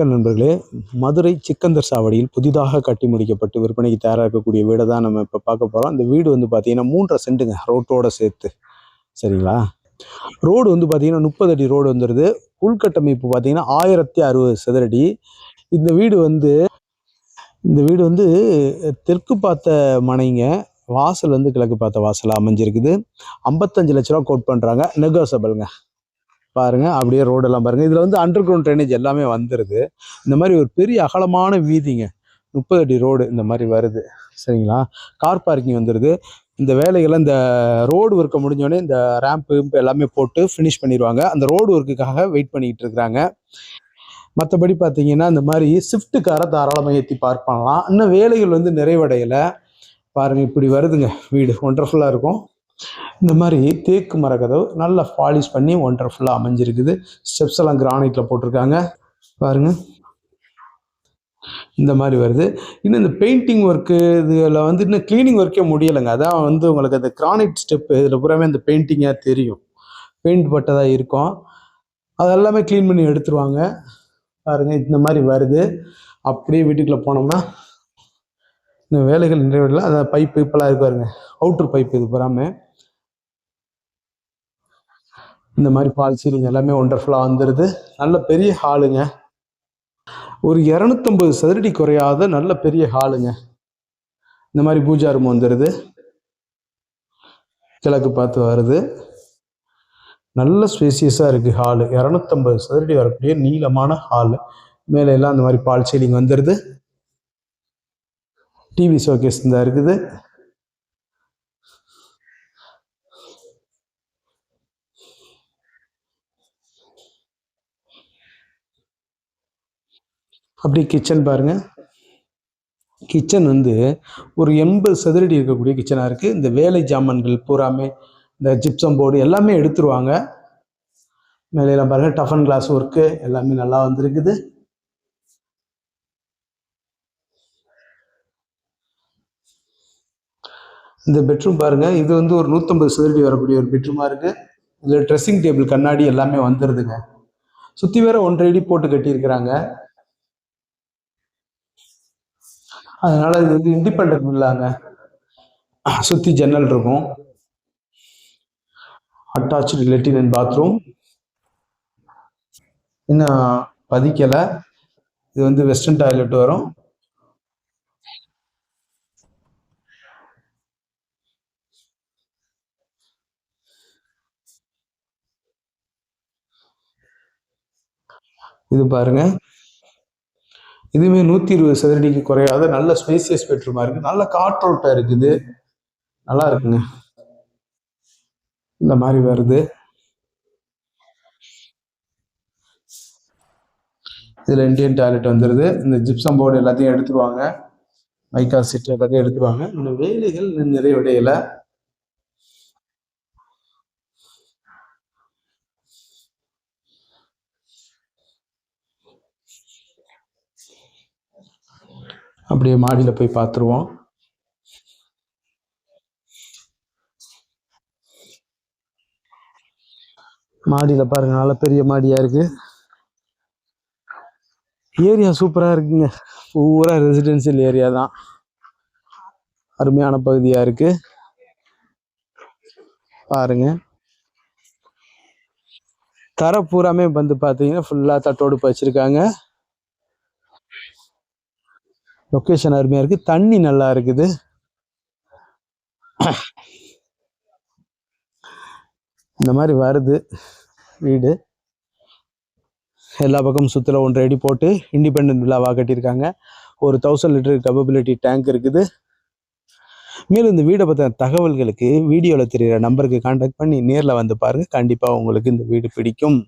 வணக்கம் நண்பர்களே மதுரை சிக்கந்தர் சாவடியில் புதிதாக கட்டி முடிக்கப்பட்டு விற்பனைக்கு தயாராக இருக்கக்கூடிய வீடை தான் நம்ம இப்போ பார்க்க போகிறோம் அந்த வீடு வந்து பார்த்தீங்கன்னா மூன்றரை சென்ட்டுங்க ரோட்டோட சேர்த்து. சரிங்களா? ரோடு வந்து பார்த்தீங்கன்னா முப்பது அடி ரோடு வந்துடுது உள்கட்டமைப்பு பார்த்தீங்கன்னா ஆயிரத்தி அறுபது சதுரடி. இந்த வீடு வந்து இந்த வீடு வந்து தெற்கு பார்த்த மனைங்க வாசல் வந்து கிழக்கு பார்த்த வாசல் அமைஞ்சிருக்குது. ஐம்பத்தஞ்சு லட்ச ரூபா கோட் பண்ணுறாங்க நெகோசபிள்ங்க. பாருங்க அப்படியே ரோடெல்லாம் பாருங்கள் இதில் வந்து அண்டர் கிரவுண்ட் ட்ரைனேஜ் எல்லாமே வந்துடுது இந்த மாதிரி ஒரு பெரிய அகலமான வீதிங்க. முப்பது அடி ரோடு இந்த மாதிரி வருது. சரிங்களா? கார் பார்க்கிங் வந்துடுது இந்த வேலைகளை இந்த ரோடு ஒர்க்கை முடிஞ்சோடனே இந்த ரேம்ப் எல்லாமே போட்டு ஃபினிஷ் பண்ணிடுவாங்க. அந்த ரோடு ஒர்க்குக்காக வெயிட் பண்ணிக்கிட்டு இருக்கிறாங்க. மற்றபடி பார்த்தீங்கன்னா இந்த மாதிரி ஸ்விஃப்ட் காரை தாராளமாக ஏற்றி பார்க் பண்ணலாம். இன்னும் வேலைகள் வந்து நிறைவடையலை. பாருங்கள் இப்படி வருதுங்க. வீடு ஒண்டர்ஃபுல்லாக இருக்கும். இந்த மாதிரி தேக்கு மரக்கதவு நல்லா பாலிஷ் பண்ணி ஒண்டர்ஃபுல்லாக அமைஞ்சிருக்குது. ஸ்டெப்ஸ் எல்லாம் கிரானைட்டில் போட்டிருக்காங்க. பாருங்க. இந்த மாதிரி வருது. இன்னும் இந்த பெயிண்டிங் ஒர்க்கு இதில் வந்து இன்னும் க்ளீனிங் ஒர்க்கே முடியலைங்க. அதான் வந்து உங்களுக்கு அந்த கிரானைட் ஸ்டெப்பு இதில் பூராமே அந்த பெயிண்டிங்காக தெரியும். பெயிண்ட் பட்டதாக இருக்கும். அதெல்லாமே க்ளீன் பண்ணி எடுத்துருவாங்க. பாருங்க இந்த மாதிரி வருது. அப்படியே வீட்டுக்குள்ளே போனோம்னா இந்த வேலைகள் நிறைவேறல அந்த பைப்பு இப்பெல்லாம் இருக்கு பாருங்க. அவுட்ரு பைப் இது பூராமே இந்த மாதிரி ஃபால் சீலிங் எல்லாமே ஒண்டர்ஃபுல்லாக வந்துடுது நல்ல பெரிய ஹாலுங்க ஒரு இரநூத்தம்பது சதுரடி குறையாத நல்ல பெரிய ஹாலுங்க இந்த மாதிரி பூஜா ரூம் வந்துடுது கிழக்கு பார்த்து வருது. நல்ல ஸ்பேசியஸாக இருக்குது ஹாலு இரநூத்தம்பது சதுரடி வரக்கூடிய நீளமான ஹாலு மேலே எல்லாம் அந்த மாதிரி பால் சீலிங் வந்துடுது டிவி ஷோகேஸ் தான் இருக்குது. அப்படி கிச்சன் பாருங்க. கிச்சன் வந்து ஒரு எண்பது சதுரடி இருக்கக்கூடிய கிச்சனாக இருக்குது இந்த வேலை ஜாமான்கள் பூராமே இந்த ஜிப்சம் போர்டு எல்லாமே எடுத்துருவாங்க. மேலையெல்லாம் பாருங்கள் டஃபன் கிளாஸ் ஒர்க்கு எல்லாமே நல்லா வந்திருக்குது. இந்த பெட்ரூம் பாருங்க. இது வந்து ஒரு நூற்றம்பது சதுரடி வரக்கூடிய ஒரு பெட்ரூமாக இருக்குது இதில் ட்ரெஸ்ஸிங் டேபிள் கண்ணாடி எல்லாமே வந்துடுதுங்க சுற்றி வேற ஒன்றரை அடி போட்டு கட்டியிருக்கிறாங்க. அதனால் இது வந்து இண்டிபெண்ட் இல்லாங்க சுற்றி ஜன்னல் இருக்கும். அட்டாச்சு லெட்டின் அண்ட் பாத்ரூம் இன்னும் பதிக்கலை. இது வந்து வெஸ்டர்ன் டாய்லெட் வரும். இது பாருங்க. இதுவுமே நூற்றி இருபது சதுரடிக்கு குறையாத நல்ல ஸ்பேசியஸ் பெட்ரூமா இருக்கு. நல்ல காற்றோட்டம் இருக்குது. நல்லா இருக்குங்க. இந்த மாதிரி வருது. இதில் இந்தியன் டாய்லெட் வந்துடுது இந்த ஜிப்சம் போர்டு எல்லாத்தையும் எடுத்துருவாங்க. மைக்கா சீட் எல்லாத்தையும் எடுத்துருவாங்க. இந்த வேலைகள் இன்னும் நிறைவடையலை. அப்படியே மாடியில் போய் பார்த்துருவோம் மாடியில் பாருங்க நல்ல பெரிய மாடியாக இருக்கு. ஏரியா சூப்பராக இருக்குங்க. பூரா ரெசிடென்சியல் ஏரியா தான். அருமையான பகுதியாக இருக்கு. பாருங்க. தர பூராமே வந்து பார்த்தீங்கன்னா ஃபுல்லாக தட்டோடு வச்சுருக்காங்க. லொக்கேஷன் அருமையாக இருக்குது தண்ணி நல்லா இருக்குது. இந்த மாதிரி வருது. வீடு. எல்லா பக்கமும் சுற்றுல ஒன்று அடி போட்டு இண்டிபெண்ட் விழாவாக கட்டியிருக்காங்க. ஒரு தௌசண்ட் லிட்டர் கபபிலிட்டி டேங்க் இருக்குது. மேலும் இந்த வீடை பற்றின தகவல்களுக்கு வீடியோவில் தெரிகிற நம்பருக்கு காண்டாக்ட் பண்ணி நேரில் வந்து பாருங்கள் கண்டிப்பாக உங்களுக்கு இந்த வீடு பிடிக்கும்.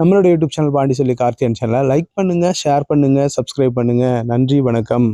நம்மளோட யூடியூப் சேனல் பாண்டி சொல்லி கார்த்தியன் சேனலை லைக் பண்ணுங்கள் ஷேர் பண்ணுங்கள் சப்ஸ்கிரைப் பண்ணுங்கள் நன்றி வணக்கம்.